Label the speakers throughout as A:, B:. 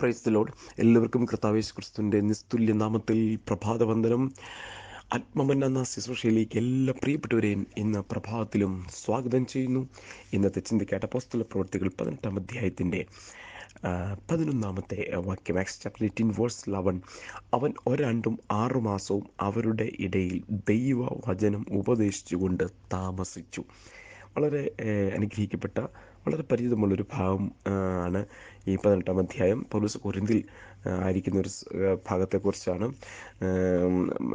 A: Price load എല്ലാവർക്കും കർത്താവേശ് ക്രിസ്തുവിന്റെ നിസ്തുല്യ നാമത്തിൽ പ്രഭാതവന്ദനം. ആത്മമന്ന ശുശ്രൂഷയിലേക്ക് എല്ലാ പ്രിയപ്പെട്ടവരെയും ഇന്ന് പ്രഭാതത്തിലും സ്വാഗതം ചെയ്യുന്നു. ഇന്നത്തെ ചിന്തിക്കാട്ട പോസ്തല പ്രവർത്തികൾ പതിനെട്ടാം അധ്യായത്തിന്റെ പതിനൊന്നാമത്തെ വാക്യം Acts chapter eighteen verse eleven അവൻ ഒരാണ്ടും ആറുമാസവും അവരുടെ ഇടയിൽ ദൈവവചനം ഉപദേശിച്ചുകൊണ്ട് താമസിച്ചു. വളരെ അനുഗ്രഹിക്കപ്പെട്ട വളരെ പരിചിതമുള്ളൊരു ഭാഗം ആണ് ഈ പതിനെട്ടാം അധ്യായം. പൗലൂസ് കൊരിന്തിൽ ആയിരിക്കുന്ന ഒരു ഭാഗത്തെക്കുറിച്ചാണ്.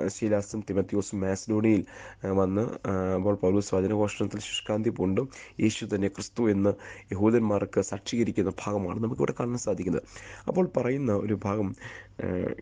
A: ശീലാസും തിമത്യോസും മാസ്ഡോണിയിൽ വന്ന് അപ്പോൾ പൗലൂസ് വചനഘോഷണത്തിൽ ശുഷ്കാന്തി പൂണ്ടും യേശു തന്നെ ക്രിസ്തു എന്ന് യഹൂദന്മാർക്ക് സാക്ഷീകരിക്കുന്ന ഭാഗമാണ് നമുക്കിവിടെ കാണാൻ സാധിക്കുന്നത്. അപ്പോൾ പറയുന്ന ഒരു ഭാഗം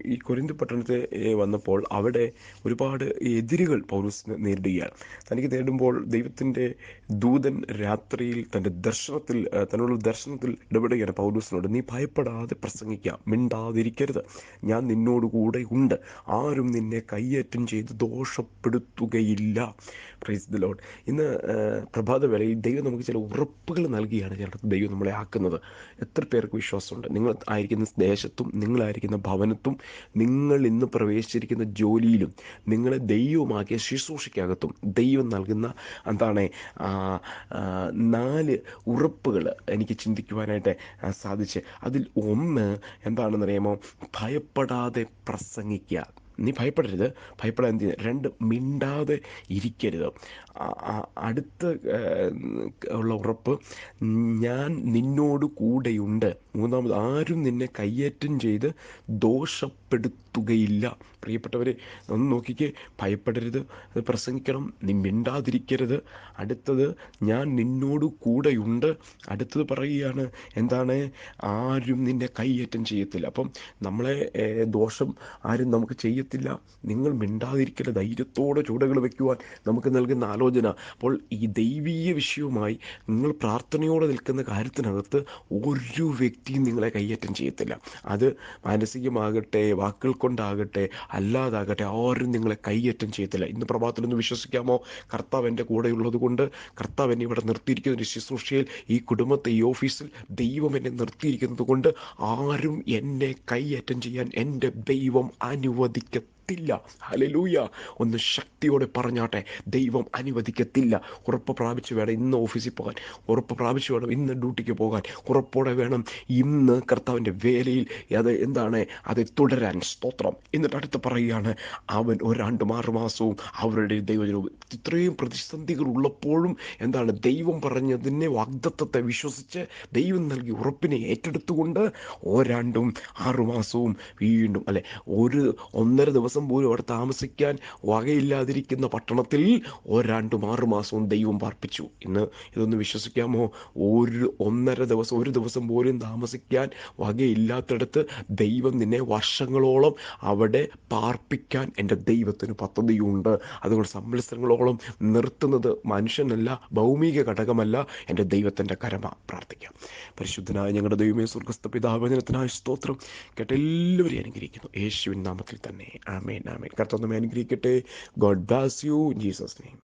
A: ഈ കൊരിന്ത് പട്ടണത്തെ വന്നപ്പോൾ അവിടെ ഒരുപാട് എതിരുകൾ പൗലോസ് നേരിടുകയാണ്. തനിക്ക് നേരിടുമ്പോൾ ദൈവത്തിന്റെ ദൂതൻ രാത്രിയിൽ തന്റെ ദർശനത്തിൽ തന്നോട് ദർശനത്തിൽ ഇടപെടുകയാണ് പൗലൂസിനോട്. നീ ഭയപ്പെടാതെ പ്രസംഗിക്കുക മിണ്ടാതിരിക്കരുത്. ഞാൻ നിന്നോട് കൂടെ ഉണ്ട്. ആരും നിന്നെ കയ്യേറ്റം ചെയ്ത് ദോഷപ്പെടുത്തുകയില്ല. പ്രൈസ് ദ ലോഡ് ഇന്ന് പ്രഭാത പ്രഭാതവേളയിൽ ദൈവം നമുക്ക് ചില ഉറപ്പുകൾ നൽകിയാണ് ചിലടത്ത് ദൈവം നമ്മളെ ആക്കുന്നത്. എത്ര പേർക്ക് വിശ്വാസമുണ്ട്? നിങ്ങൾ ആയിരിക്കുന്ന ദേശത്തും നിങ്ങളായിരിക്കുന്ന ഭവനത്തും നിങ്ങൾ ഇന്ന് പ്രവേശിച്ചിരിക്കുന്ന ജോലിയിലും നിങ്ങളെ ദൈവമാക്കിയ ശുശ്രൂഷയ്ക്കകത്തും ദൈവം നൽകുന്ന എന്താണ് നാല് ഉറപ്പുകൾ എനിക്ക് ചിന്തിക്കുവാനായിട്ട് സാധിച്ച്. അതിൽ ഒന്ന് എന്താണെന്നറിയാമോ? ഭയപ്പെടാതെ പ്രസംഗിക്കുക. നീ ഭയപ്പെടരുത് ഭയപ്പെടാൻ രണ്ട് മിണ്ടാതെ ഇരിക്കരുത്. അടുത്ത ഉള്ള ഉറപ്പ് ഞാൻ നിന്നോട് കൂടെയുണ്ട്. മൂന്നാമത് ആരും നിന്നെ കയ്യേറ്റം ചെയ്ത് ദോഷപ്പെടുത്തുകയില്ല പ്രിയപ്പെട്ടവരെ ഒന്ന് നോക്കിക്കേ. ഭയപ്പെടരുത്. അത് പ്രസംഗിക്കണം. നീ മിണ്ടാതിരിക്കരുത്. അടുത്തത് ഞാൻ നിന്നോട് കൂടെയുണ്ട്. അടുത്തത് പറയുകയാണ് എന്താണ്? ആരും നിന്നെ കൈയേറ്റം ചെയ്യത്തില്ല. അപ്പം നമ്മളെ ദോഷം ആരും നമുക്ക് ചെയ്യത്തില്ല. നിങ്ങൾ മിണ്ടാതിരിക്കരുത്. ധൈര്യത്തോടെ ചൂടകൾ വയ്ക്കുവാൻ നമുക്ക് നൽകുന്ന ആലോചന. അപ്പോൾ ഈ ദൈവീയ വിഷയവുമായി നിങ്ങൾ പ്രാർത്ഥനയോടെ നിൽക്കുന്ന കാര്യത്തിനകത്ത് ഒരു വ്യക്തിയും നിങ്ങളെ കൈയേറ്റം ചെയ്യത്തില്ല. അത് മാനസികമാകട്ടെ വാക്കുകൾ കൊണ്ടാകട്ടെ അല്ലാതാകട്ടെ ആരും നിങ്ങളെ കൈയേറ്റം ചെയ്യത്തില്ല. ഇന്ന് പ്രഭാതത്തിലൊന്ന് വിശ്വസിക്കാമോ? കർത്താവ് എന്റെ കൂടെയുള്ളത് കൊണ്ട് കർത്താവ് എന്നെ ഇവിടെ നിർത്തിയിരിക്കുന്ന. ഒരു ശുശ്രൂഷയിൽ ഈ കുടുംബത്തെ ഈ ഓഫീസിൽ ദൈവം എന്നെ നിർത്തിയിരിക്കുന്നത് കൊണ്ട് ആരും എന്നെ കൈയേറ്റം ചെയ്യാൻ എന്റെ ദൈവം അനുവദിക്കത്തില്ല. ഹലലൂയ ഒന്ന് ശക്തിയോടെ പറഞ്ഞാട്ടെ. ദൈവം അനുവദിക്കത്തില്ല. ഉറപ്പ് പ്രാപിച്ച് വേണം ഇന്ന് ഓഫീസിൽ പോകാൻ. ഉറപ്പ് പ്രാപിച്ച് വേണം ഇന്ന് ഡ്യൂട്ടിക്ക് പോകാൻ. ഉറപ്പോടെ വേണം ഇന്ന് കർത്താവിന്റെ വേലയിൽ അത് എന്താണ്? അത് തുടരാൻ. സ്തോത്രം. എന്നിട്ട് അടുത്ത് പറയുകയാണ് അവൻ ഒരാണ്ടും മാസവും അവരുടെ ദൈവജനവും ഇത്രയും പ്രതിസന്ധികൾ ഉള്ളപ്പോഴും എന്താണ്? ദൈവം പറഞ്ഞതിനെ വാഗ്ദത്തത്തെ വിശ്വസിച്ച് ദൈവം നൽകി ഉറപ്പിനെ ഏറ്റെടുത്തുകൊണ്ട് ഒരാണ്ടും ആറുമാസവും വീണ്ടും അല്ലെ ഒരു ഒന്നര ദിവസം പോലും അവിടെ താമസിക്കാൻ വകയില്ലാതിരിക്കുന്ന പട്ടണത്തിൽ ഒരാണ്ടും ആറുമാസവും ദൈവം പാർപ്പിച്ചു. ഇന്ന് ഇതൊന്ന് വിശ്വസിക്കാമോ? ഒരു ഒന്നര ദിവസം ഒരു ദിവസം പോലും താമസിക്കാൻ വകയില്ലാത്തടത്ത് ദൈവം നിന്നെ വർഷങ്ങളോളം അവിടെ പാർപ്പിക്കാൻ എന്റെ ദൈവത്തിന് പദ്ധതിയുണ്ട്. അതുകൊണ്ട് സംവത്സരങ്ങളോളം നിർത്തുന്നത് മനുഷ്യനല്ല ഭൗമിക ഘടകമല്ല എന്റെ ദൈവത്തിന്റെ കരമ. പ്രാർത്ഥിക്കാം. പരിശുദ്ധനായ ഞങ്ങളുടെ ദൈവമേ സ്വർഗസ്ഥ പിതാവചനത്തിനായ സ്തോത്രം കേട്ട എല്ലാവരെയും അനുഗ്രഹിക്കുന്നു. യേശുവിൻ നാമത്തിൽ തന്നെ. ആമേൻ ആമേൻ. കർത്താവ് അനുഗ്രഹിക്കട്ടെ. God bless you Jesus name